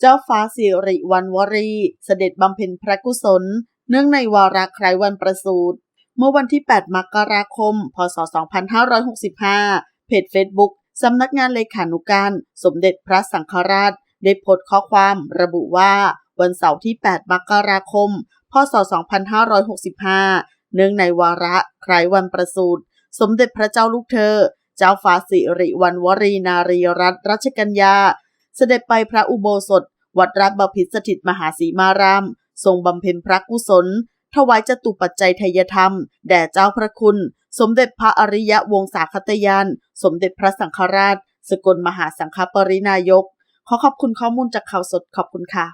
เจ้าฟ้าสิริวัณวรี เสด็จบำเพ็ญพระกุศล เนื่องในวาระคล้ายวันประสูติ เมื่อวันที่ 8 มกราคม พศ 2565 เพจ Facebook สำนักงานเลขานุการ สมเด็จพระสังฆราช ได้โพสต์ข้อความระบุว่า วันเสาร์ที่ 8 มกราคม พศ 2565 เนื่องในวาระคล้ายวันประสูติ สมเด็จพระเจ้าลูกเธอ เจ้าฟ้าสิริวัณวรีนารีรัตนรัชกัญญา เสด็จไปพระอุโบสถ วัดรับบพิษสถิตมหาสีมาราม ทรงบำเพ็ญพระกุศล ถวายจตุปัจจัยทยธรรม แด่เจ้าพระคุณ สมเด็จพระอริยวงศาคตยาน สมเด็จพระสังฆราช สกลมหาสังฆปรินายก ขอขอบคุณข้อมูลจากข่าวสดขอบคุณค่ะ